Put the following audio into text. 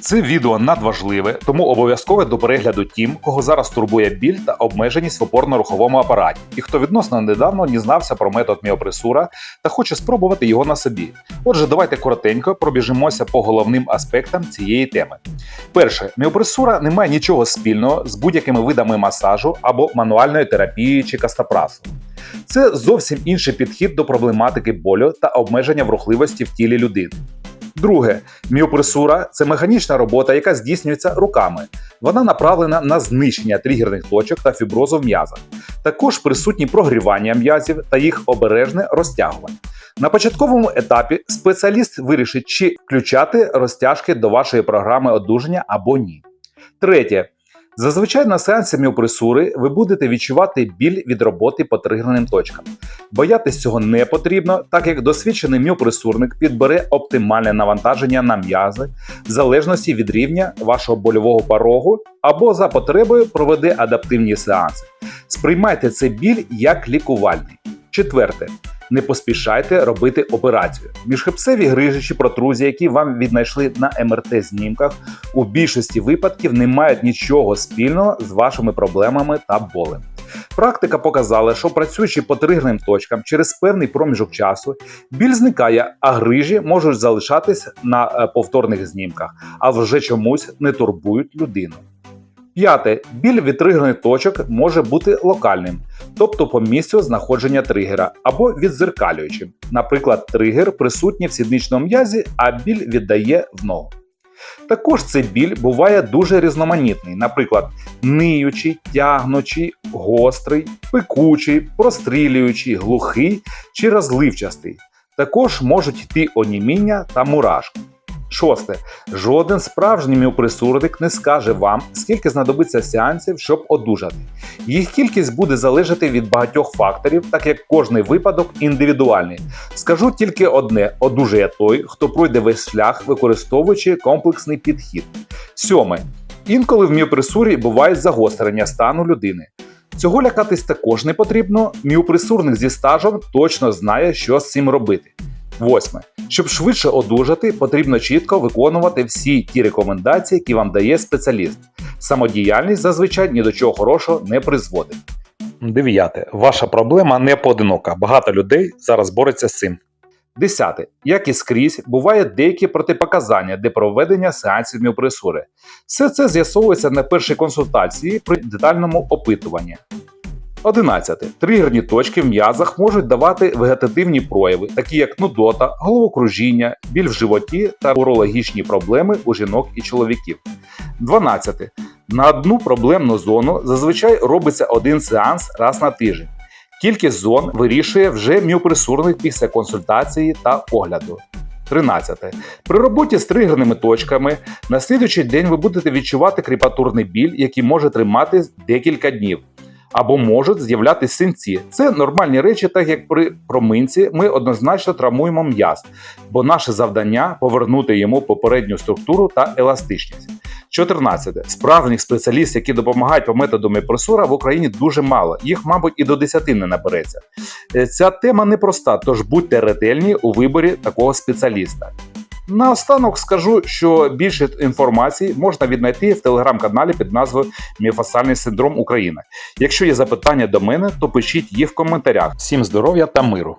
Це відео надважливе, тому обов'язкове до перегляду тим, кого зараз турбує біль та обмеженість в опорно-руховому апараті, і хто відносно недавно дізнався про метод міопресура та хоче спробувати його на собі. Отже, давайте коротенько пробіжимося по головним аспектам цієї теми. Перше, міопресура не має нічого спільного з будь-якими видами масажу або мануальної терапії чи кастапрасу. Це зовсім інший підхід до проблематики болю та обмеження в рухливості в тілі людини. Друге, міопресура це механічна робота, яка здійснюється руками. Вона направлена на знищення тригерних точок та фіброзу в м'язах. Також присутні прогрівання м'язів та їх обережне розтягування. На початковому етапі спеціаліст вирішить, чи включати розтяжки до вашої програми одужання або ні. Третє. Зазвичай на сеансі міопресури ви будете відчувати біль від роботи по тригерним точкам. Боятись цього не потрібно, так як досвідчений міопресурник підбере оптимальне навантаження на м'язи в залежності від рівня вашого больового порогу або за потребою проведе адаптивні сеанси. Сприймайте цей біль як лікувальний. Четверте. Не поспішайте робити операцію. Міжхребцеві грижі чи протрузії, які вам віднайшли на МРТ-знімках, у більшості випадків не мають нічого спільного з вашими проблемами та болем. Практика показала, що працюючи по тригерним точкам через певний проміжок часу, біль зникає, а грижі можуть залишатись на е, повторних знімках, а вже чомусь не турбують людину. П'яте. Біль від тригерних точок може бути локальним, тобто по місцю знаходження тригера, або відзеркалюючим. Наприклад, тригер присутній в сідничному м'язі, а біль віддає в ногу. Також цей біль буває дуже різноманітний, наприклад, ниючий, тягнучий, гострий, пекучий, прострілюючий, глухий чи розливчастий. Також можуть йти оніміння та мурашки. Шосте. Жоден справжній міопресурник не скаже вам, скільки знадобиться сеансів, щоб одужати. Їх кількість буде залежати від багатьох факторів, так як кожний випадок індивідуальний. Скажу тільки одне: одужає той, хто пройде весь шлях, використовуючи комплексний підхід. Сьоме. Інколи в міопресурі бувають загострення стану людини. Цього лякатись також не потрібно. Міопресурник зі стажем точно знає, що з цим робити. Восьме. Щоб швидше одужати, потрібно чітко виконувати всі ті рекомендації, які вам дає спеціаліст. Самодіяльність зазвичай ні до чого хорошого не призводить. Дев'яте. Ваша проблема не поодинока. Багато людей зараз бореться з цим. Десяте. Як і скрізь, бувають деякі протипоказання для проведення сеансів міопресури. Все це з'ясовується на першій консультації при детальному опитуванні. 11. Тригерні точки в м'язах можуть давати вегетативні прояви, такі як нудота, головокружіння, біль в животі та урологічні проблеми у жінок і чоловіків. 12. На одну проблемну зону зазвичай робиться один сеанс раз на тиждень. Кількість зон вирішує вже міопресурник після консультації та огляду. 13. При роботі з тригерними точками на слідуючий день ви будете відчувати кріпатурний біль, який може триматись декілька днів. Або можуть з'являтися синці. Це нормальні речі, так як при проминці ми однозначно травмуємо м'яз, бо наше завдання повернути йому попередню структуру та еластичність. 14. Справжніх спеціалістів, які допомагають по методу міопресура, в Україні дуже мало. Їх, мабуть, і до 10 не набереться. Е, Ця тема непроста, тож будьте ретельні у виборі такого спеціаліста. Наостанок скажу, що більше інформації можна віднайти в телеграм-каналі під назвою Міофасальний синдром України. Якщо є запитання до мене, то пишіть їх в коментарях. Всім здоров'я та миру!